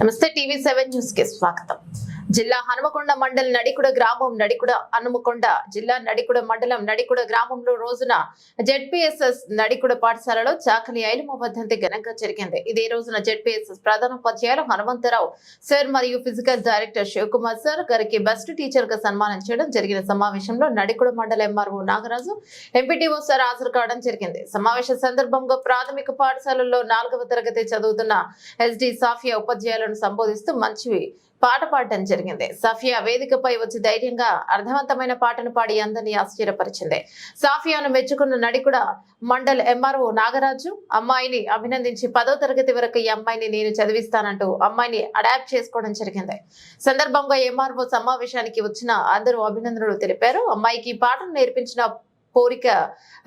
నమస్తే TV seven news కి స్వాగతం జిల్లా హనుమకొండ మండలం నడికుడ గ్రామం నడికుడ హనుమకొండ జిల్లా నడికుడ మండలం నడికుడ గ్రామంలో రోజున జెడ్పీఎస్ఎస్ నడికుడ పాఠశాలలో చాకలి ఐలమ వర్ధంతి ఘనంగా జరిగింది. ఇదే రోజున జెడ్పీఎస్ఎస్ ప్రధాన ఉపాధ్యాయులు హనుమంతరావు సార్ మరియు ఫిజికల్ డైరెక్టర్ శివకుమార్ సార్ గారికి బెస్ట్ టీచర్గా సన్మానం చేయడం జరిగిన సమావేశంలో నడికుడ మండల ఎంఆర్ఓ నాగరాజు ఎంపీటీఓ సార్ హాజరు కావడం జరిగింది. సమావేశ సందర్భంగా ప్రాథమిక పాఠశాలల్లో నాలుగవ తరగతి చదువుతున్న ఎస్డి సాఫియా ఉపాధ్యాయులను సంబోధిస్తూ మంచి పాట పాడటం జరిగింది. సఫియా వేదికపై వచ్చి ధైర్యంగా అర్థవంతమైన పాటను పాడి అందరినీ ఆశ్చర్యపరిచింది. సాఫియాను మెచ్చుకున్న నడికుడ మండల్ ఎంఆర్ఓ నాగరాజు. అమ్మాయిని అభినందించి పదో తరగతి వరకు ఈ అమ్మాయిని నేను చదివిస్తానంటూ అమ్మాయిని అడాప్ట్ చేసుకోవడం జరిగింది. సందర్భంగా ఎంఆర్ఓ సమావేశానికి వచ్చిన అందరూ అభినందనలు తెలిపారు. అమ్మాయికి పాటను నేర్పించిన కోరిక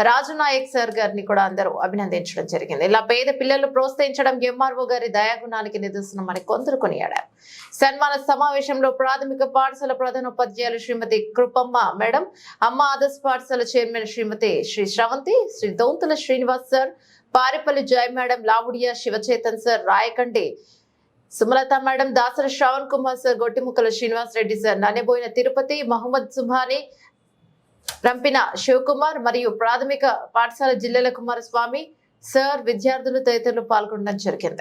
రాజునాయక్ సార్ గారిని కూడా అందరూ అభినందించడం జరిగింది. ఇలా పేద పిల్లలు ప్రోత్సహించడం ఎంఆర్ఓ గారి దయాగుణానికి నిదర్శనమని కొందరు కొనియాడారు. సన్మాన సమావేశంలో ప్రాథమిక పాఠశాల ప్రధాన ఉపాధ్యాయులు శ్రీమతి కృపమ్మ మేడం అమ్మ ఆదర్శ పాఠశాల chairman Shrimati Shri Sravanthi Shri Dountula Srinivas sir Paripalli Jaya madam Lavudiya Shivachetan sir రాయకండి Sumalatha madam Dasari Sravan Kumar sir Gottimukkala Srinivas Reddy sir Nanneboina Tirupati Mohammed Subhani Rampina Shivakumar మరియు ప్రాథమిక పాఠశాల జిల్లాల Kumaraswamy sir విద్యార్థులు తదితరులు పాల్గొనడం జరిగింది.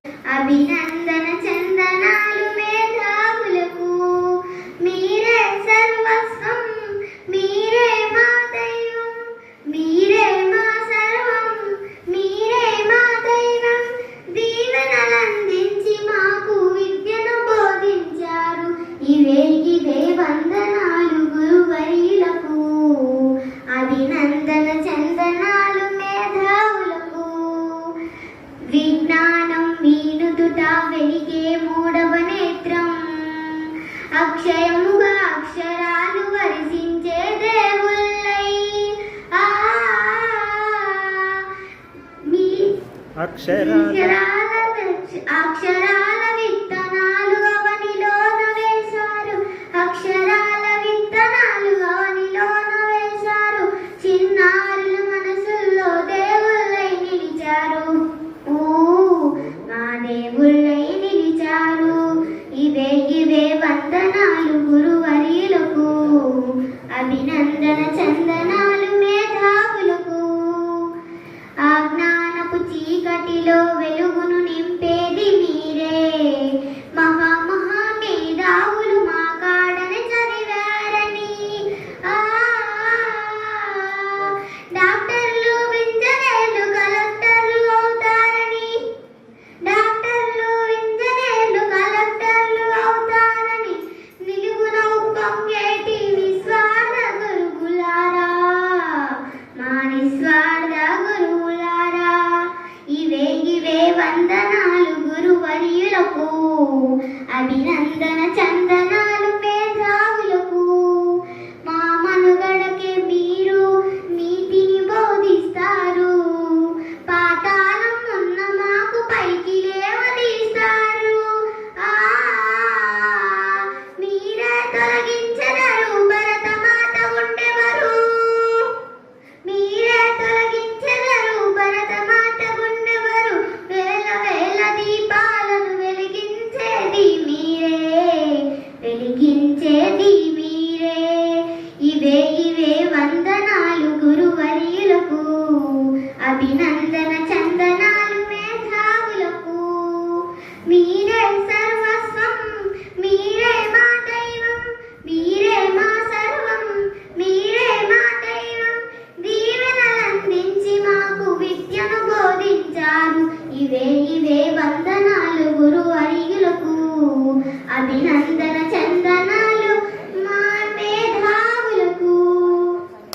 మీనుదుట వెలిగే మూడవ నేత్రం. అక్షయముగా అక్షరాలు వరిసించే దేవుళ్ళై. అక్షరాలు. అక్షరాల దక్ష- చందన చందనాలు మేధావులకు. ఆ జ్ఞానపు చీకటిలో వెలుగును నిస్వార్థ గురువులారా ఇవే ఇవే వందనాలు గురువర్యులకు. అభినందన చ ఇవే